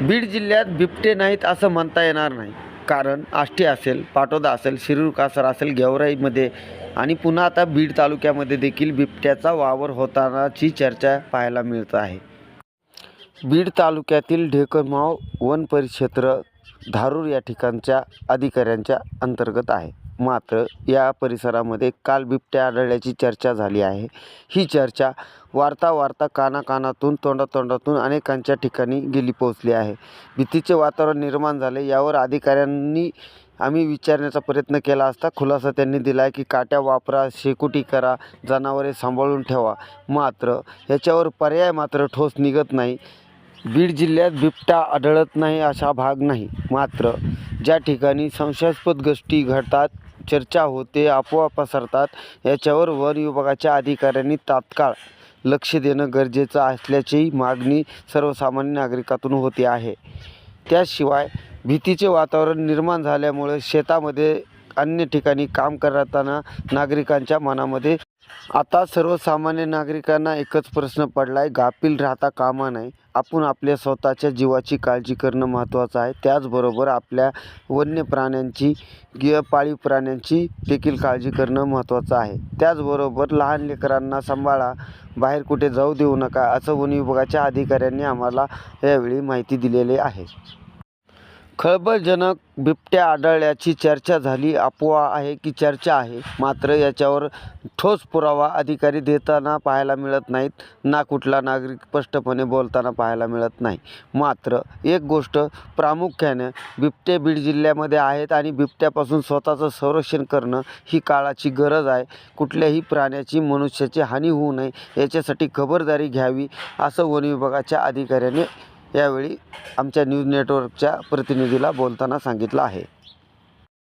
बीड जिल्ह्यात बिबटे नाहीत असं म्हणता येणार नाही. कारण आष्टी असेल पाटोदा असेल शिरूर कासर असेल गेवराईमध्ये आणि पुन्हा आता बीड तालुक्यामध्ये देखील बिबट्याचा वावर होतानाची चर्चा पाहायला मिळत आहे. बीड तालुक्यातील ढेकमाव वन परिक्षेत्र धारूर या ठिकाणच्या अधिकाऱ्यांच्या अंतर्गत आहे. मात्र या परिसरामध्ये काल बिबट्या आढळल्याची चर्चा झाली आहे. ही चर्चा वार्ता वार्ता कानाकानातून तोंडातोंडातून अनेकांच्या ठिकाणी गेली पोहोचली आहे. भीतीचे वातावरण निर्माण झाले यावर अधिकाऱ्यांनी आम्ही विचारण्याचा प्रयत्न केला असता खुलासा त्यांनी दिला आहे की काट्या वापरा शेकुटी करा जनावरे सांभाळून ठेवा. मात्र याच्यावर पर्याय मात्र ठोस निघत नाही. बीड जिल्ह्यात बिबटा आढळत नाही असा भाग नाही. मात्र ज्या ठिकाणी संशयास्पद गोष्टी घडतात चर्चा होते अफवा पसरतात याच्यावर वन विभागाच्या अधिकाऱ्यांनी तात्काळ लक्ष देणं गरजेचं असल्याची मागणी सर्वसामान्य नागरिकातून होते आहे. त्याशिवाय भीतीचे वातावरण निर्माण झाल्यामुळे शेतामध्ये अन्य ठिकाणी काम करताना नागरिकांच्या मनामध्ये आता सर्वसामान्य नागरिकांना एकच प्रश्न पडला आहे गाफील राहता कामा नाही आपण आपल्या स्वतःच्या जीवाची काळजी करणं महत्त्वाचं आहे. त्याचबरोबर आपल्या वन्य प्राण्यांची गिय पाळीव प्राण्यांची देखील काळजी करणं महत्त्वाचं आहे. त्याचबरोबर लहान लेकरांना सांभाळा बाहेर कुठे जाऊ देऊ नका असं वन विभागाच्या अधिकाऱ्यांनी आम्हाला यावेळी माहिती दिलेली आहे. खळबळजनक बिबट्या आढळल्याची चर्चा झाली. अफवा आहे की चर्चा आहे? मात्र याच्यावर ठोस पुरावा अधिकारी देताना पाहायला मिळत नाहीत. ना कुठला नागरिक स्पष्टपणे बोलताना पाहायला मिळत नाही. मात्र एक गोष्ट प्रामुख्याने बिबटे बीड जिल्ह्यामध्ये आहेत आणि बिबट्यापासून स्वतःचं संरक्षण करणं ही काळाची गरज आहे. कुठल्याही प्राण्याची मनुष्याची हानी होऊ नये याच्यासाठी खबरदारी घ्यावी असं वन विभागाच्या अधिकाऱ्याने यावेळी आमच्या न्यूज नेटवर्कच्या प्रतिनिधीला बोलताना सांगितलं आहे.